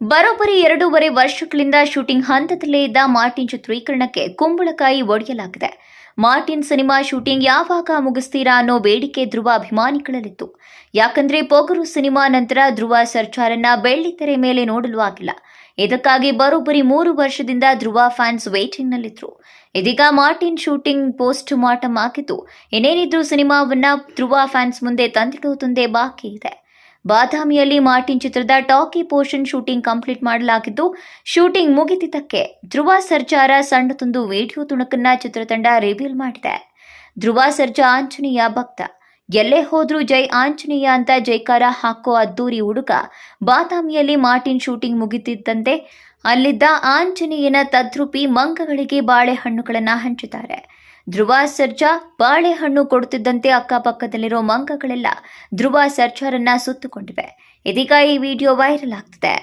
ಬರೋಬ್ಬರಿ ಎರಡೂವರೆ ವರ್ಷಗಳಿಂದ ಶೂಟಿಂಗ್ ಹಂತದಲ್ಲೇ ಇದ್ದ ಮಾರ್ಟಿನ್ ಚಿತ್ರೀಕರಣಕ್ಕೆ ಕುಂಬಳಕಾಯಿ ಒಡೆಯಲಾಗಿದೆ. ಮಾರ್ಟಿನ್ ಸಿನಿಮಾ ಶೂಟಿಂಗ್ ಯಾವಾಗ ಮುಗಿಸ್ತೀರಾ ಅನ್ನೋ ಬೇಡಿಕೆ ಧ್ರುವ ಅಭಿಮಾನಿಗಳಲ್ಲಿತ್ತು. ಯಾಕಂದ್ರೆ ಪೊಗರು ಸಿನಿಮಾ ನಂತರ ಧ್ರುವ ಸರ್ಚಾರನ್ನ ಬೆಳ್ಳಿ ತೆರೆ ಮೇಲೆ ನೋಡಲು ಆಗಿಲ್ಲ. ಇದಕ್ಕಾಗಿ ಬರೋಬ್ಬರಿ ಮೂರು ವರ್ಷದಿಂದ ಧ್ರುವ ಫ್ಯಾನ್ಸ್ ವೇಟಿಂಗ್ನಲ್ಲಿದ್ರು ಇದೀಗ ಮಾರ್ಟಿನ್ ಶೂಟಿಂಗ್ ಪೋಸ್ಟ್ ಮಾರ್ಟಮ್ ಆಗಿದ್ದು, ಇನ್ನೇನಿದ್ರು ಸಿನಿಮಾವನ್ನ ಧ್ರುವ ಫ್ಯಾನ್ಸ್ ಮುಂದೆ ತಂದಿಡುವುದೊಂದೇ ಬಾಕಿ ಇದೆ. ಬಾದಾಮಿಯಲ್ಲಿ ಮಾರ್ಟಿನ್ ಚಿತ್ರದ ಟಾಕಿ ಪೋರ್ಷನ್ ಶೂಟಿಂಗ್ ಕಂಪ್ಲೀಟ್ ಮಾಡಲಾಗಿದ್ದು, ಶೂಟಿಂಗ್ ಮುಗಿದಿದ್ದಕ್ಕೆ ಧ್ರುವ ಸರ್ಜಾರ ಸಣ್ಣ ತುಂದು ವಿಡಿಯೋ ತುಣುಕನ್ನ ಚಿತ್ರತಂಡ ರಿವೀಲ್ ಮಾಡಿದೆ. ಧ್ರುವ ಸರ್ಜಾ ಆಂಜನೇಯ ಭಕ್ತ. ಎಲ್ಲೇ ಹೋದ್ರೂ ಜೈ ಆಂಜನೇಯ ಅಂತ ಜೈಕಾರ ಹಾಕೋ ಅದ್ದೂರಿ ಹುಡುಗ. ಬಾದಾಮಿಯಲ್ಲಿ ಮಾರ್ಟಿನ್ ಶೂಟಿಂಗ್ ಮುಗಿದಿದ್ದಂತೆ ಅಲ್ಲಿದ್ದ ಆಂಜನೇಯನ ತದ್ರೂಪಿ ಮಂಗಗಳಿಗೆ ಬಾಳೆಹಣ್ಣುಗಳನ್ನು ಹಂಚುತ್ತಾರೆ. ಧ್ರುವ ಸರ್ಜಾ ಬಾಳೆಹಣ್ಣು ಕೊಡುತ್ತಿದ್ದಂತೆ ಅಕ್ಕಪಕ್ಕದಲ್ಲಿರೋ ಮಂಗಗಳೆಲ್ಲ ಧ್ರುವ ಸರ್ಜಾರನ್ನ ಸುತ್ತುಕೊಂಡಿವೆ. ಇದೀಗ ಈ ವಿಡಿಯೋ ವೈರಲ್ ಆಗ್ತಿದೆ.